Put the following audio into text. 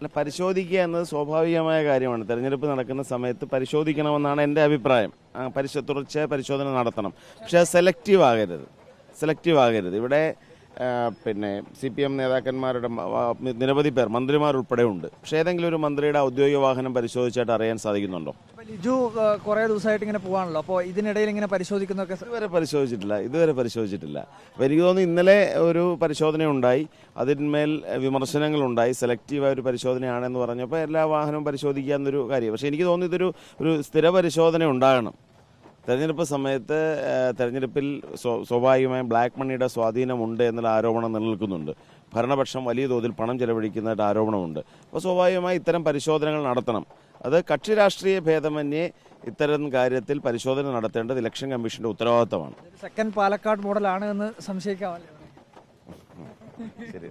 അല്ല പരിശോധിക്കുക എന്നത് സ്വാഭാവികമായ കാര്യമാണ്. തെരഞ്ഞെടുപ്പ് നടക്കുന്ന സമയത്ത് പരിശോധിക്കണമെന്നാണ് എന്റെ അഭിപ്രായം. പരിശോ പരിശോധന നടത്തണം. പക്ഷേ സെലക്റ്റീവ് ആകരുത്. സെലക്റ്റീവ് ആകരുത്. ഇവിടെ പിന്നെ സി പി എം നേതാക്കന്മാരുടെ നിരവധി പേർ മന്ത്രിമാർ ഉൾപ്പെടെ ഉണ്ട്. പക്ഷേ ഏതെങ്കിലും ഒരു മന്ത്രിയുടെ ഔദ്യോഗിക വാഹനം പരിശോധിച്ചായിട്ട് അറിയാൻ സാധിക്കുന്നുണ്ടോ? ലിജു കുറെ ദിവസമായിട്ട് ഇങ്ങനെ പോകാണല്ലോ അപ്പോൾ ഇതിനിടയിൽ ഇങ്ങനെ പരിശോധിക്കുന്നൊക്കെ ഇതുവരെ പരിശോധിച്ചിട്ടില്ല. ഇതുവരെ പരിശോധിച്ചിട്ടില്ല. അപ്പോൾ എനിക്ക് തോന്നുന്നു ഇന്നലെ ഒരു പരിശോധന ഉണ്ടായി. അതിന്മേൽ വിമർശനങ്ങളുണ്ടായി സെലക്റ്റീവായ ഒരു പരിശോധനയാണെന്ന് പറഞ്ഞപ്പോൾ എല്ലാ വാഹനവും പരിശോധിക്കുക എന്നൊരു കാര്യം പക്ഷേ എനിക്ക് തോന്നുന്നു ഇതൊരു ഒരു സ്ഥിര പരിശോധന ഉണ്ടാകണം. തെരഞ്ഞെടുപ്പ് സമയത്ത് തെരഞ്ഞെടുപ്പിൽ സ്വ- സ്വാഭാവികമായും ബ്ലാക്ക് മണിയുടെ സ്വാധീനമുണ്ട് എന്നുള്ള ആരോപണം നിലനിൽക്കുന്നുണ്ട്. ഭരണപക്ഷം വലിയ തോതിൽ പണം ചെലവഴിക്കുന്നതായിട്ട് ആരോപണമുണ്ട്. അപ്പോൾ സ്വാഭാവികമായി ഇത്തരം പരിശോധനകൾ നടത്തണം. അത് കക്ഷി രാഷ്ട്രീയ ഭേദമന്യേ ഇത്തരം കാര്യത്തിൽ പരിശോധന നടത്തേണ്ടത് ഇലക്ഷൻ കമ്മീഷന്റെ ഉത്തരവാദിത്തമാണ്. സെക്കൻഡ് പാലക്കാട് മോഡലാണ് എന്ന് സംശയിക്കാമല്ലോ. ശരി